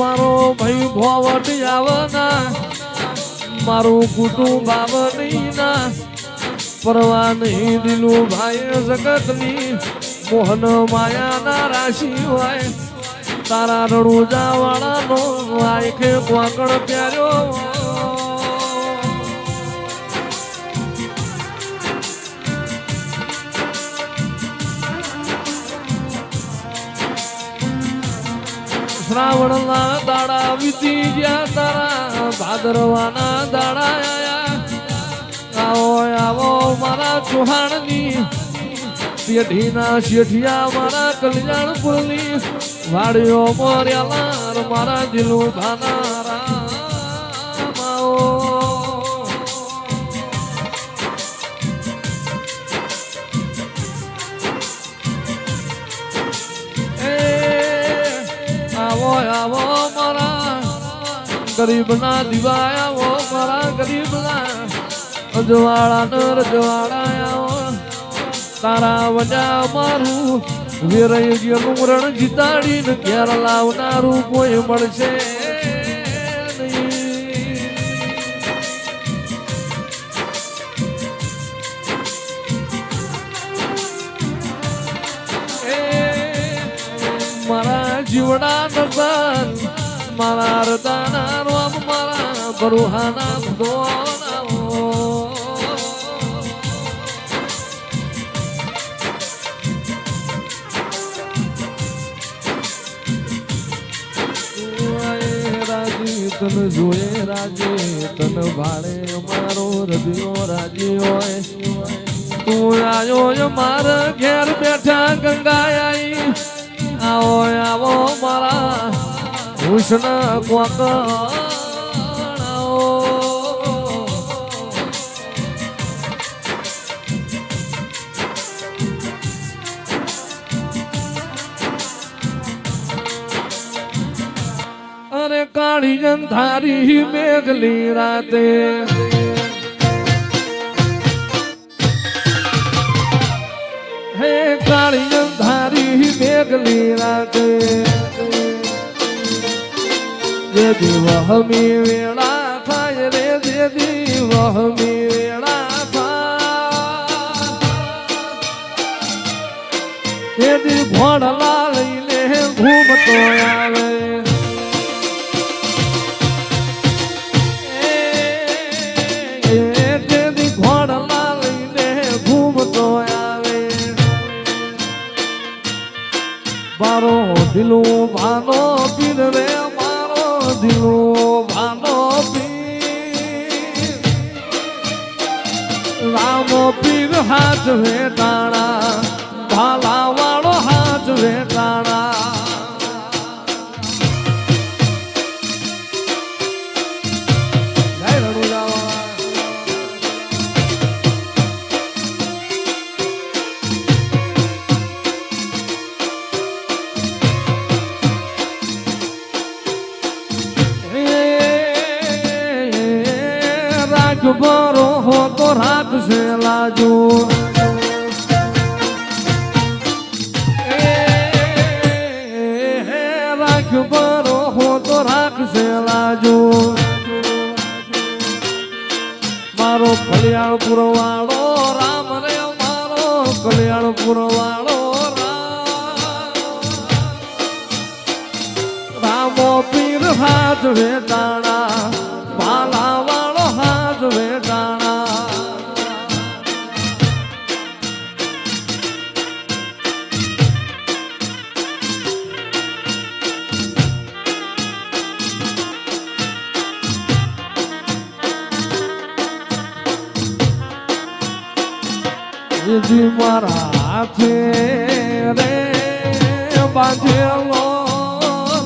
મારો ભાઈ ભોવટ આવના મારું કુટુંબ આવની ના પરવા નહીં દિલું ભાઈ જગતની, મોહન માયાના રાશિ હોય, તારા રણુજા વાળાનો આંખે વાંકણ પ્યાર્યો શ્રાવણના દાડા વીતી ગયા તારા, ભાદરવાના દાડા આયા. આવો આવો મારા ચૌહાણની, શેઠીના શેઠિયા મારા કલ્યાણપુરની, વાડીઓ મોર્યાલાર મારા દિલું ભાનારા. ગરીબના દિવાયા મારા ગરીબના અજવાળા ન રજવાળા તારા વજા મારું વેરાઈ ગયેલું રણ જીતાડીને ઘેર લાવનારું કોઈ મળશે. મારા જીવડા નરદાન મારા હૃદયના રોમ મારા બરુહાના ભગવાના તન જોયે રાજે તન ભાડે અમારો હૃદયો રાજી હોય તું આયો માર ઘેર બેઠા ગંગાઈ હુસન કોક અરે કાળી અંધારી મેઘલી રાતે. હે કાળી અંધારી મેઘલી રાતે. જે દિવહમી વેળા થાય રે જે દિવહમી વેળા થાય. તે દી ઘોડલા લઈને ઘૂમતો આવે રામો પીર હાથ વેટાણા ભાલા વાળો હાથ વેટાણા રાખ બરો હો તો રાખશે લાજો. રાખ બરો હો તો રાખશે લાજો. મારો કલ્યાણપુર વાળો રામ રે, મારો કલ્યાણપુર વાળો રામ. પીર હાથ વેટાણા વિધિ મારા હાથે રે બાંધેલો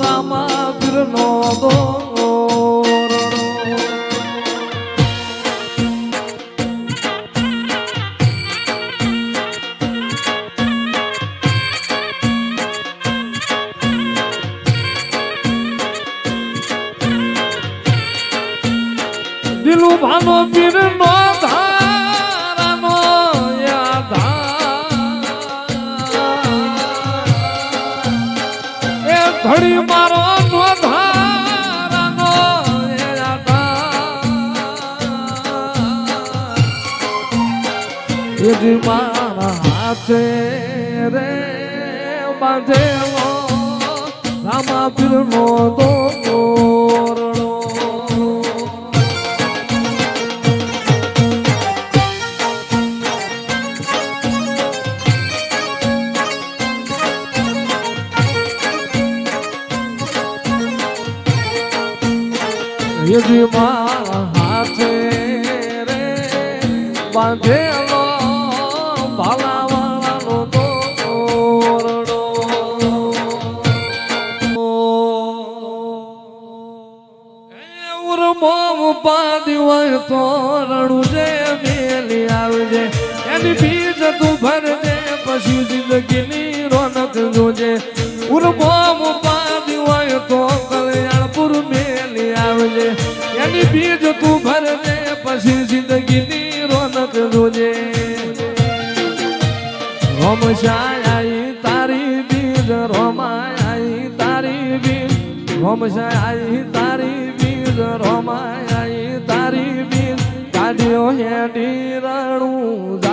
રામા પીરનો દોરડો. દિલું ભાનો પીર નો મારા હાથે રે બાંધેલો રામા ફિલ્મો તો યજી મારા હાથે રે બાંધેલો ઉપાધી હોય તો જે મેલી આવજે. એની બીજ તું ભરજે, પછી જિંદગીની રોનક જોજે. ઉરમો ઉપાધી હોય તો કલ્યાણપુર મેલી આવજે. એની બીજ તું ભરજે, પછી જિંદગીની રોનક જોજે. રોમશાઈ તારી બીજ રોમાયાઈ તારી બીજ. રોમશાઈ તારી કાઢ્યો હે રણું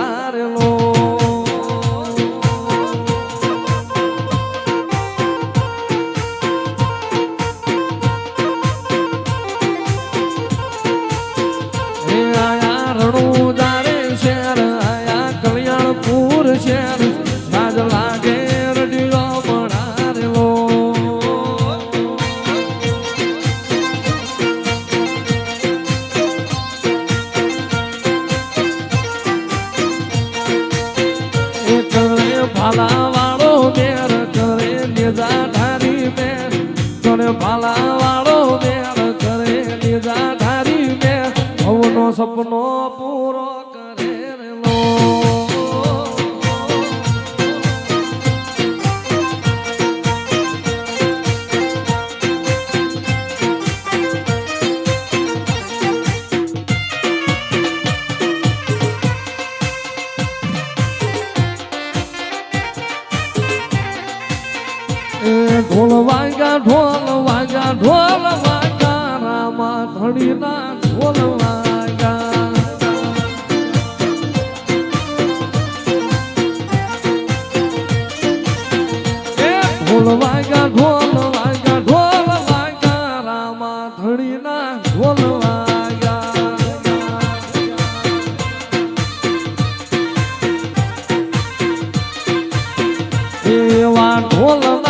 ભવનો સપનો પૂરો કરે રેલો એ ઢોલ વાગ્યા ઢોલ વાગ્યા ઢોલ વાગ્યા રામા ધણીના ઢોલ વાગ્યા rolando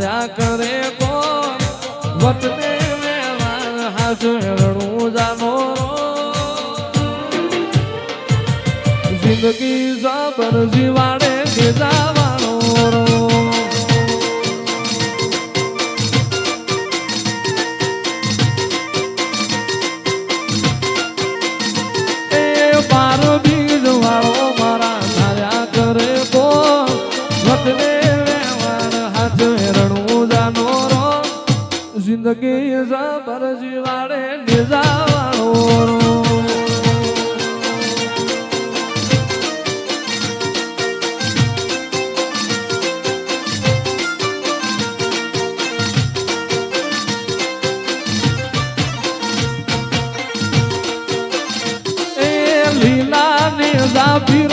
મારા ધાર્યા કરે કોણ? વતને વેવાણ હાથ રણું જાનો જિંદગી જબર જીવાડે ગીજા વાળો રો. એ બીજ મારા કરે કો વતને રો જિંદગી જબર જીવાડે નિજાવાળો Davi